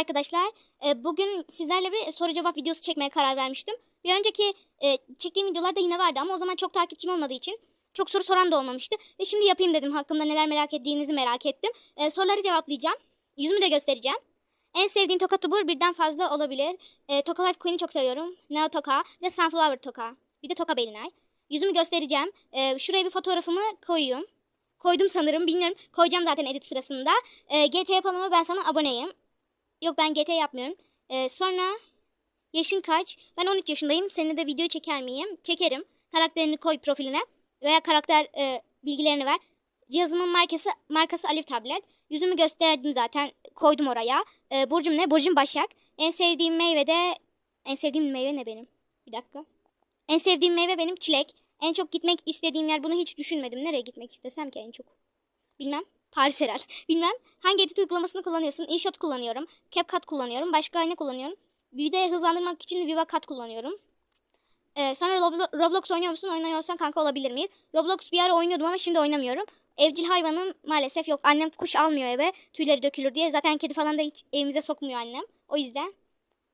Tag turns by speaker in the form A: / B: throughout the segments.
A: arkadaşlar. Ee, bugün sizlerle bir soru cevap videosu çekmeye karar vermiştim. Bir önceki e, çektiğim videolarda yine vardı ama o zaman çok takipçim olmadığı için çok soru soran da olmamıştı. Ve şimdi yapayım dedim. Hakkımda neler merak ettiğinizi merak ettim. Ee, soruları cevaplayacağım. Yüzümü de göstereceğim. En sevdiğin toka tubur birden fazla olabilir. Toka Life Queen'i çok seviyorum. Neo Toka ve Sunflower Toka. Bir de Toka Belinay. Yüzümü göstereceğim. Şuraya bir fotoğrafımı koyuyorum. Koydum sanırım bilmiyorum. Koyacağım zaten edit sırasında. Ee, GT yapalım ben sana aboneyim. Yok ben GT yapmıyorum. Ee, sonra yaşın kaç? Ben 13 yaşındayım. Seninle de video çeker miyim? Çekerim. Karakterini koy profiline. Veya karakter e, bilgilerini ver. Cihazımın markası markası Alif Tablet. Yüzümü gösterdim zaten. Koydum oraya. Ee, burcum ne? Burcum Başak. En sevdiğim meyve de... En sevdiğim meyve ne benim? Bir dakika. En sevdiğim meyve benim çilek. En çok gitmek istediğim yer bunu hiç düşünmedim. Nereye gitmek istesem ki en çok? Bilmem. Paris herhal. Bilmem. Hangi edit uygulamasını kullanıyorsun? InShot kullanıyorum. CapCut kullanıyorum. Başka ne kullanıyorum? Bir hızlandırmak için VivaCut kullanıyorum. Ee, sonra Roblo- Roblox oynuyor musun? Oynuyorsan kanka olabilir miyiz? Roblox bir ara oynuyordum ama şimdi oynamıyorum. Evcil hayvanım maalesef yok. Annem kuş almıyor eve. Tüyleri dökülür diye. Zaten kedi falan da hiç evimize sokmuyor annem. O yüzden.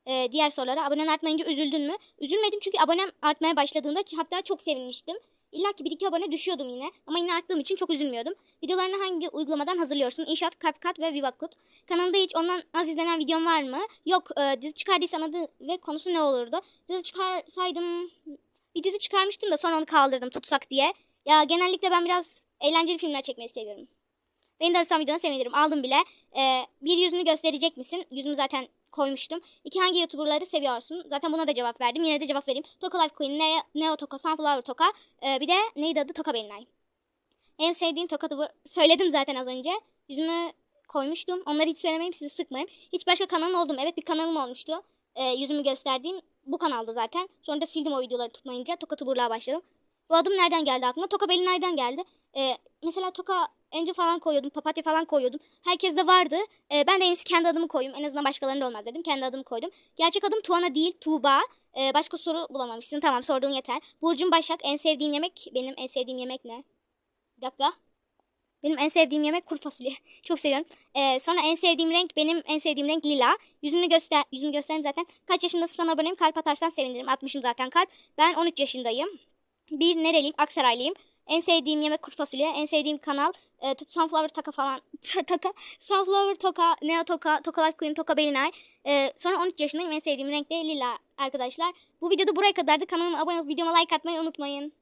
A: Ee, diğer sorulara. Abonen artmayınca üzüldün mü? Üzülmedim çünkü abonem artmaya başladığında hatta çok sevinmiştim. İlla ki bir iki abone düşüyordum yine. Ama yine arttığım için çok üzülmüyordum. Videolarını hangi uygulamadan hazırlıyorsun? InShot, CapCut ve VivaCut. Kanalda hiç ondan az izlenen videom var mı? Yok. E, dizi çıkardıysan adı ve konusu ne olurdu? Dizi çıkarsaydım... Bir dizi çıkarmıştım da sonra onu kaldırdım tutsak diye. Ya genellikle ben biraz eğlenceli filmler çekmeyi seviyorum. Beni de arasam videona sevinirim. Aldım bile. Ee, bir yüzünü gösterecek misin? Yüzümü zaten koymuştum. İki hangi YouTuber'ları seviyorsun? Zaten buna da cevap verdim. Yine de cevap vereyim. Toka Life Queen, Ne Neo Toka, Sunflower Toka. Ee, bir de neydi adı? Toka Belinay. En sevdiğim Toka. Söyledim zaten az önce. Yüzümü koymuştum. Onları hiç söylemeyeyim sizi sıkmayayım. Hiç başka kanalım oldum. Evet bir kanalım olmuştu. Ee, yüzümü gösterdiğim bu kanalda zaten. Sonra da sildim o videoları tutmayınca. Toka Tuburluğa başladım. Bu adım nereden geldi aklıma? Toka Belinay'dan geldi. Ee, mesela Toka Angel falan koyuyordum. Papatya falan koyuyordum. Herkes de vardı. Ee, ben de en iyisi kendi adımı koyayım. En azından başkalarında olmaz dedim. Kendi adımı koydum. Gerçek adım Tuana değil. Tuğba. Ee, başka soru bulamamışsın. Tamam sorduğun yeter. Burcum Başak. En sevdiğin yemek. Benim en sevdiğim yemek ne? Bir dakika. Benim en sevdiğim yemek kuru fasulye. Çok seviyorum. Ee, sonra en sevdiğim renk benim en sevdiğim renk lila. Yüzünü göster yüzünü göstereyim zaten. Kaç yaşındasın sana aboneyim. Kalp atarsan sevinirim. Atmışım zaten kalp. Ben 13 yaşındayım. Bir nereliyim? Aksaraylıyım. En sevdiğim yemek kuru fasulye. En sevdiğim kanal e, Sunflower Taka falan. taka. Sunflower Toka, Neo Toka, Toka Life Queen, Toka Belinay. E, sonra 13 yaşındayım. En sevdiğim renk de lila arkadaşlar. Bu videoda buraya kadardı. Kanalıma abone olup videoma like atmayı unutmayın.